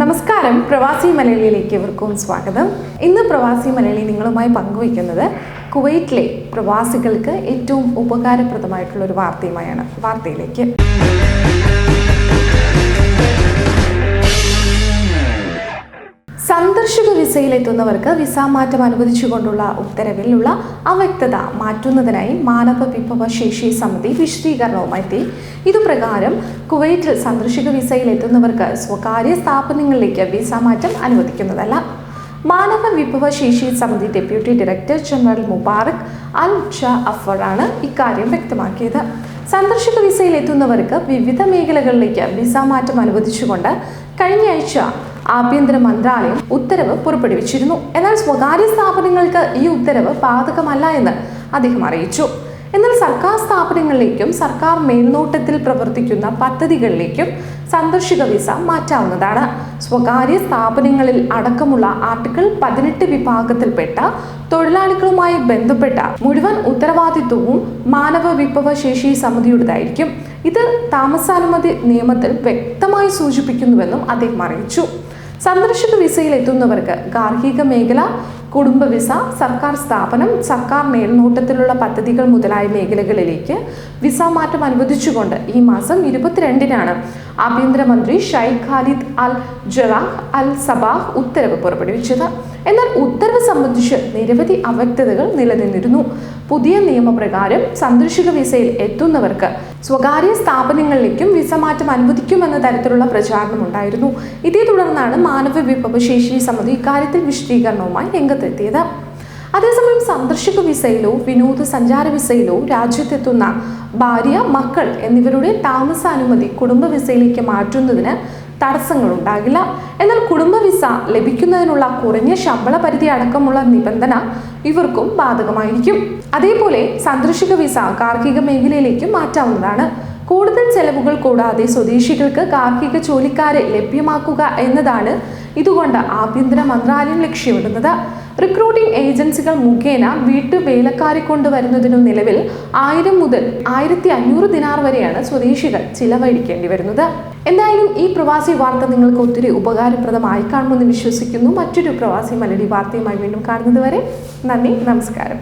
നമസ്കാരം. പ്രവാസി മലയാളിയിലേക്ക് എവർക്കും സ്വാഗതം. ഇന്ന് പ്രവാസി മലയാളി നിങ്ങളുമായി പങ്കുവയ്ക്കുന്നത് കുവൈറ്റിലെ പ്രവാസികൾക്ക് ഏറ്റവും ഉപകാരപ്രദമായിട്ടുള്ള ഒരു വാർത്തയുമായാണ്. വാർത്തയിലേക്ക്. സന്ദർശക വിസയിലെത്തുന്നവർക്ക് വിസ മാറ്റം അനുവദിച്ചുകൊണ്ടുള്ള ഉത്തരവിലുള്ള അവ്യക്തത മാറ്റുന്നതിനായി മാനവ വിഭവശേഷി സമിതി വിശദീകരണവുമെത്തി ഇതുപ്രകാരം കുവൈറ്റിൽ സന്ദർശക വിസയിലെത്തുന്നവർക്ക് സ്വകാര്യ സ്ഥാപനങ്ങളിലേക്ക് വിസ മാറ്റം അനുവദിക്കുന്നതല്ല. മാനവ വിഭവശേഷി സമിതി deputy director general Mubarak al Sha അഫറാണ് ഇക്കാര്യം വ്യക്തമാക്കിയത്. സന്ദർശക വിസയിലെത്തുന്നവർക്ക് വിവിധ മേഖലകളിലേക്ക് വിസ മാറ്റം അനുവദിച്ചുകൊണ്ട് കഴിഞ്ഞ ആഴ്ച ആഭ്യന്തര മന്ത്രാലയം ഉത്തരവ് പുറപ്പെടുവിച്ചിരുന്നു. എന്നാൽ സ്വകാര്യ സ്ഥാപനങ്ങൾക്ക് ഈ ഉത്തരവ് ബാധകമല്ല എന്ന് അദ്ദേഹം അറിയിച്ചു. എന്നാൽ സർക്കാർ സ്ഥാപനങ്ങളിലേക്കും സർക്കാർ മേൽനോട്ടത്തിൽ പ്രവർത്തിക്കുന്ന പദ്ധതികളിലേക്കും സന്ദർശക വിസ മാറ്റാവുന്നതാണ്. സ്വകാര്യ സ്ഥാപനങ്ങളിൽ അടക്കമുള്ള ആർട്ടിക്കിൾ പതിനെട്ട് വിഭാഗത്തിൽപ്പെട്ട തൊഴിലാളികളുമായി ബന്ധപ്പെട്ട മുഴുവൻ ഉത്തരവാദിത്വവും മാനവ വിഭവശേഷി സമിതിയുടേതായിരിക്കും. ഇത് താമസാനുമതി നിയമത്തിൽ വ്യക്തമായി സൂചിപ്പിക്കുന്നുവെന്നും അദ്ദേഹം അറിയിച്ചു. സന്ദർശക വിസയിൽ എത്തുന്നവർക്ക് ഗാർഹിക മേഖല കുടുംബ വിസ സർക്കാർ സ്ഥാപനം സർക്കാർ മേൽനോട്ടത്തിലുള്ള പദ്ധതികൾ മുതലായ മേഖലകളിലേക്ക് വിസ മാറ്റം അനുവദിച്ചുകൊണ്ട് ഈ മാസം ഇരുപത്തിരണ്ടിനാണ് ആഭ്യന്തരമന്ത്രി Sheikh Khalid Al Jarrah Al Sabah ഉത്തരവ് പുറപ്പെടുവിച്ചത്. എന്നാൽ ഉത്തരവ് സംബന്ധിച്ച് നിരവധി അവ്യക്തതകൾ നിലനിന്നിരുന്നു. പുതിയ നിയമപ്രകാരം സന്ദർശക വിസയിൽ എത്തുന്നവർക്ക് സ്വകാര്യ സ്ഥാപനങ്ങളിലേക്കും വിസ മാറ്റം അനുവദിക്കുമെന്ന തരത്തിലുള്ള പ്രചാരണം ഉണ്ടായിരുന്നു. ഇതേ തുടർന്നാണ് മാനവ വിഭവശേഷി സമിതി ഇക്കാര്യത്തിൽ വിശദീകരണവുമായി രംഗത്തെത്തിയത്. അതേസമയം സന്ദർശക വിസയിലോ വിനോദസഞ്ചാര വിസയിലോ രാജ്യത്തെത്തുന്ന ഭാര്യ മക്കൾ എന്നിവരുടെ താമസാനുമതി കുടുംബ വിസയിലേക്ക് മാറ്റുന്നതിന് തടസ്സങ്ങൾ ഉണ്ടാകില്ല എന്നാൽ കുടുംബ വിസ ലഭിക്കുന്നതിനുള്ള കുറഞ്ഞ ശമ്പള പരിധി അടക്കമുള്ള നിബന്ധന ഇവർക്കും ബാധകമായിരിക്കും. അതേപോലെ സന്ദർശക വിസ ഗാർഹിക മേഖലയിലേക്കും മാറ്റാവുന്നതാണ്. കൂടുതൽ ചെലവുകൾ കൂടാതെ സ്വദേശികൾക്ക് കാർഷിക ജോലിക്കാരെ ലഭ്യമാക്കുക എന്നതാണ് ഇതുകൊണ്ട് ആഭ്യന്തര മന്ത്രാലയം ലക്ഷ്യമിടുന്നത്. റിക്രൂട്ടിംഗ് ഏജൻസികൾ മുഖേന വീട്ടു വേലക്കാരെ കൊണ്ടുവരുന്നതിനു നിലവിൽ ആയിരം മുതൽ ആയിരത്തി അഞ്ഞൂറ് ദിനാർ വരെയാണ് സ്വദേശികൾ ചിലവഴിക്കേണ്ടി വരുന്നത്. എന്തായാലും ഈ പ്രവാസി വാർത്ത നിങ്ങൾക്ക് ഒത്തിരി ഉപകാരപ്രദമായി കാണുമെന്ന് വിശ്വസിക്കുന്നു. മറ്റൊരു പ്രവാസി മലയാളി വാർത്തയുമായി വീണ്ടും കാണുന്നത് വരെ നന്ദി നമസ്കാരം.